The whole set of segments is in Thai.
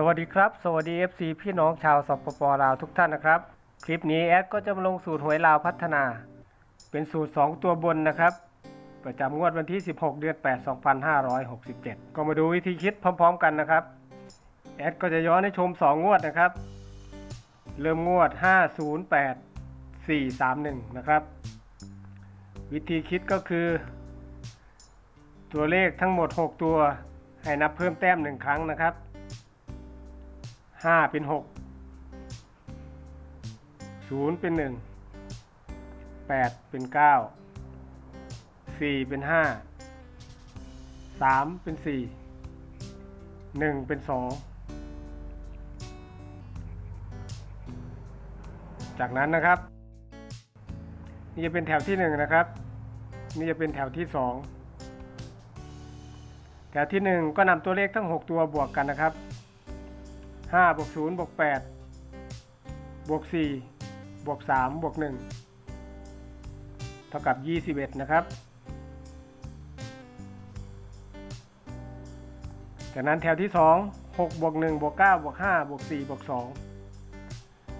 สวัสดีครับ สวัสดี FC พี่น้องชาวสปปลาวทุกท่านนะครับ คลิปนี้แอดก็จะมาลงสูตรหวยลาวพัฒนา เป็นสูตร 2 ตัวบนนะครับ ประจำงวดวันที่ 16 เดือน 8 2567 ก็มาดูวิธีคิดพร้อมๆกันนะครับ แอดก็จะย้อนให้ชม 2 งวดนะครับ เริ่มงวด 508 431 นะครับ วิธีคิดก็คือ ตัวเลขทั้งหมด 6 ตัว ให้นับเพิ่มแต้ม 1 ครั้งนะครับ ห้าเป็นหกศูนย์เป็นหนึ่งแปดเป็นเก้าสี่เป็นห้าสามเป็นสี่หนึ่งเป็นสองจากนั้นนะครับ นี่จะเป็นแถวที่หนึ่งนะครับ นี่จะเป็นแถวที่สองแถวที่หนึ่งก็นำตัวเลขทั้งหกตัวบวกกันนะครับ ห้าบวกศูนย์บวกแปดบวกสี่บวกสามบวกหนึ่งเท่ากับยี่สิบเอ็ดนะครับ จากนั้นแถวที่สองหกบวกหนึ่งบวกเก้าบวกห้าบวกสี่บวกสอง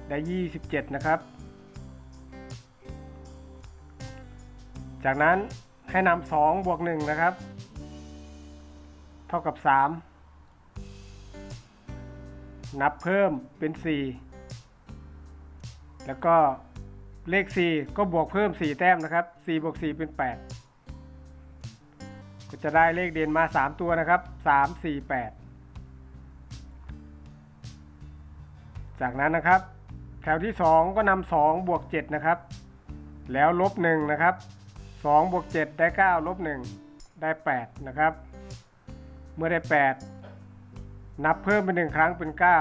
ได้ยี่สิบเจ็ดนะครับ จากนั้นให้นำสองบวกหนึ่งนะครับ เท่ากับสาม นับเพิ่มเป็น 4 แล้วก็เลข 4 ก็บวกเพิ่ม 4 แต้มนะครับ4บวก4เป็น 8 ก็จะได้เลขเด่นมา 3 ตัวนะครับ 3 4 8 จากนั้นนะครับ แถวที่ 2 ก็นำ2บวก7นะครับ แล้วลบ1นะครับ2บวก7ได้ 9 ลบ 1 ได้ 8 นะครับ เมื่อได้ 8 นับเพิ่มเป็นหนึ่งครั้งเป็นเก้า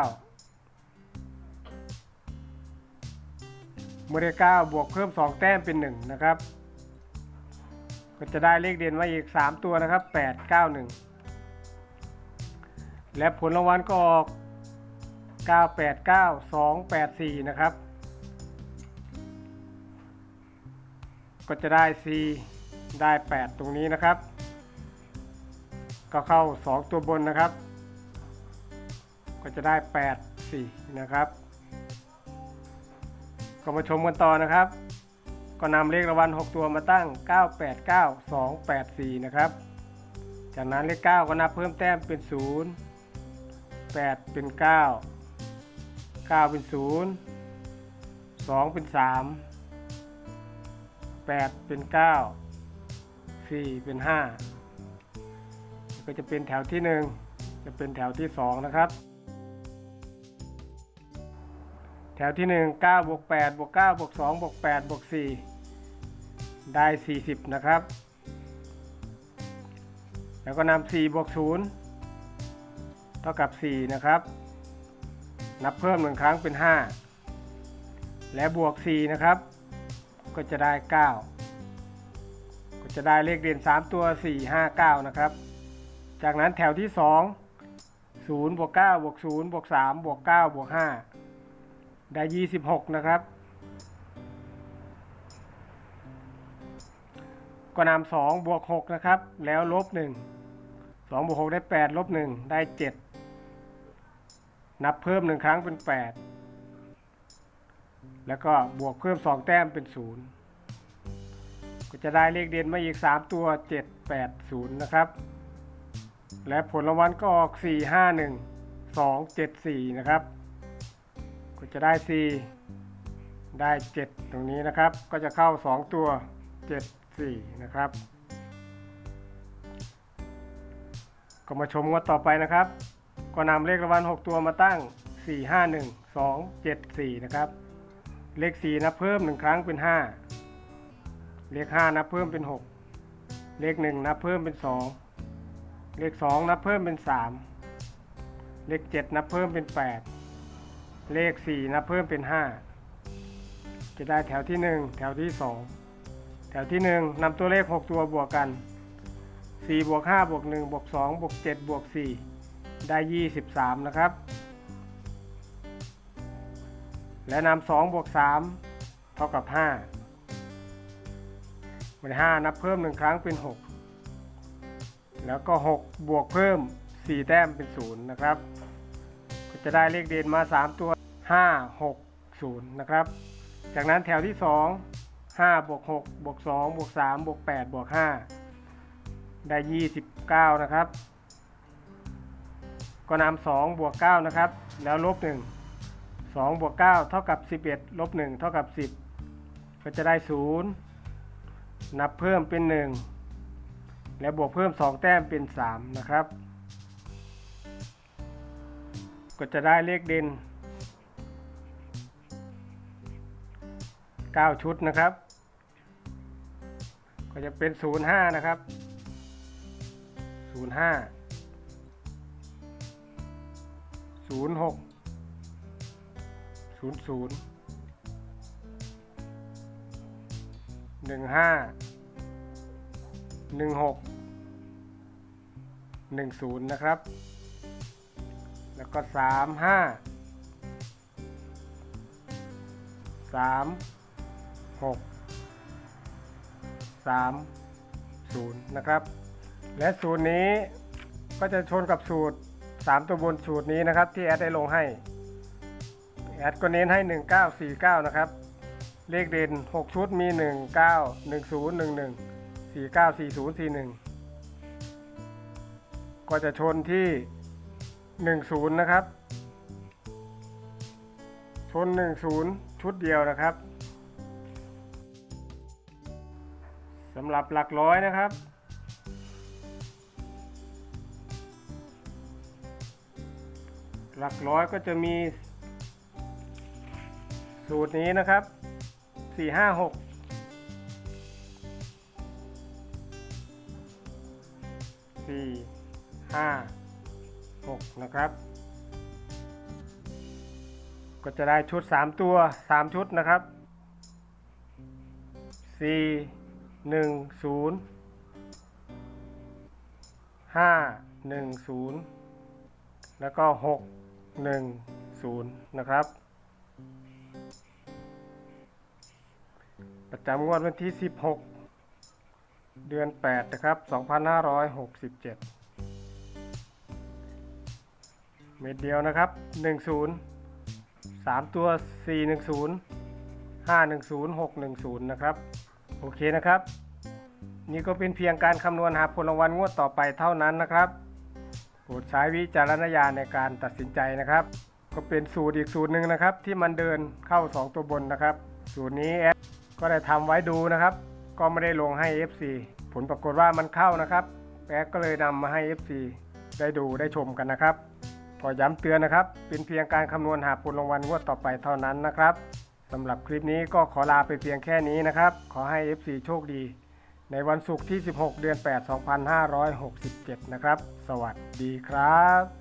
เมื่อได้เก้าบวกเพิ่มสองแต้มเป็นหนึ่งนะครับ ก็จะได้เลขเด่นมาอีกสามตัวนะครับแปดเก้าหนึ่งและผลรางวัลก็ออกเก้าแปดเก้าสองแปดสี่นะครับ ก็จะได้ C ได้ 8 ตรงนี้นะครับ ก็เข้า 2 ตัวบนนะครับ ก็จะได้ 8 4 นะครับ ก็มาชมกันต่อนะครับ ก็นำเลขรางวัล 6 ตัวมาตั้ง 9 8 9 2 8 4 นะครับ จากนั้นเลข 9 ก็นับเพิ่มแต้มเป็น 0 8 เป็น 9 9 เป็น 0 2 เป็น 3 8 เป็น 9 4 เป็น 5 ก็จะเป็นแถวที่ 1 จะเป็นแถวที่ 2 นะครับ แถวที่1 9บวก8บวก9บวก2บวก8บวก4ได้ 40 นะครับ แล้วก็นำ4บวก0เท่ากับ 4 นะครับ นับเพิ่มหนึ่งครั้งเป็น 5 และบวก 4 นะครับ ก็จะได้ 9 ก็จะได้เลขเด่น3 ตัว 4 5 9 นะครับ จากนั้นแถวที่ 2 0บวก9บวก0บวก3บวก9บวก5 ได้ 26 นะครับ ก็นำ2บวก6นะครับ แล้วลบ 1 2บวก6ได้ 8 ลบ 1 ได้ 7 นับเพิ่ม 1 ครั้งเป็น 8 แล้วก็บวกเพิ่ม 2 แต้มเป็น 0 ก็จะได้เลขเด่นมาอีก 3 ตัว 7 8 0 นะครับ และผลรางวัลก็ออก 4 5 1 2 7 4 นะครับ ก็จะได้ 4 ได้ 7 ตรงนี้นะครับ ก็จะเข้า 2 ตัว 7 4 นะครับ ก็มาชมงวดต่อไปนะครับ ก็นำเลขรางวัล6 ตัวมาตั้ง 4 5 1 2 7 4 นะครับ เลข 4 นับเพิ่ม 1 ครั้งเป็น 5 เลข 5 นับเพิ่มเป็น 6 เลข 1 นับเพิ่มเป็น 2 เลข 2 นับเพิ่มเป็น 3 เลข 7 นับเพิ่มเป็น 8 เลข 4 นับเพิ่มเป็น 5 จะได้แถวที่ 1 แถวที่ 2 แถวที่ 1นำตัวเลข 6 ตัวบวกกัน 4 บวก 5 บวก 1 บวก 2 บวก 7 บวก 4 ได้ 23 นะครับ และนำ2บวก 3 เท่ากับ5บวก5นับเพิ่ม 1 ครั้งเป็น 6 แล้วก็ 6 บวกเพิ่ม 4 แต้มเป็น 0 นะครับก็จะได้เลขเด่นมา 3 ตัว 5 6 0 นะครับ จากนั้นแถวที่ 2 5บวก6บวก2บวก3บวก8บวก5ได้ 29 นะครับ ก็นำ2บวก9นะครับ แล้วลบ 1 2บวก9เท่ากับ 11ลบ1เท่ากับ 10 ก็จะได้ 0 นับเพิ่มเป็น 1 แล้วบวกเพิ่ม 2 แต้มเป็น 3 นะครับ ก็จะได้เลขเด่น 9 ชุดนะครับ ก็จะเป็น 05 นะครับ 05 06 00 15 16 10 นะครับ แล้วก็ 35 3 6 3 0 นะครับ และสูตรนี้ก็จะชนกับสูตร 3 ตัวบนสูตรนี้นะครับ ที่แอดได้ลงให้ แอดก็เน้นให้ 1949 นะครับ เลขเด่น 6 ชุดมี 19 10 11 49 40 41 ก็จะชนที่ 10 นะครับ ชน 10 ชุดเดียวนะครับ สำหรับหลักร้อยนะครับ หลักร้อยก็จะมี สูตรนี้นะครับสี่ห้าหกสี่ห้าหกนะครับ ก็จะได้ชุดสามตัวสามชุดนะครับสี่ หนึ่งศูนย์ห้าหนึ่งศูนย์แล้วก็หกหนึ่งศูนย์นะครับ ประจำงวดวันที่16เดือน8นะครับ2567เม็ดเดียวนะครับ10 3ตัว410 510 610นะครับ โอเคนะครับ นี่ก็เป็นเพียงการคำนวณหาผลรางวัลงวดต่อไปเท่านั้นนะครับโปรดใช้วิจารณญาณในการตัดสินใจนะครับ ก็เป็นสูตรอีกสูตรหนึ่งนะครับ ที่มันเดินเข้า 2 ตัวบนนะครับ สูตรนี้แอดก็ได้ทำไว้ดูนะครับ ก็ไม่ได้ลงให้ FC ผลปรากฏว่ามันเข้านะครับแอดก็เลยนำมาให้ FC ได้ดูได้ชมกันนะครับก็ย้ำเตือนนะครับ เป็นเพียงการคำนวณหาผลรางวัลงวดต่อไปเท่านั้นนะครับ สำหรับคลิปนี้ก็ขอลาไปเพียงแค่นี้นะครับ ขอให้ FC โชคดี ในวันศุกร์ที่ 16 เดือน 8 2567 นะครับ สวัสดีครับ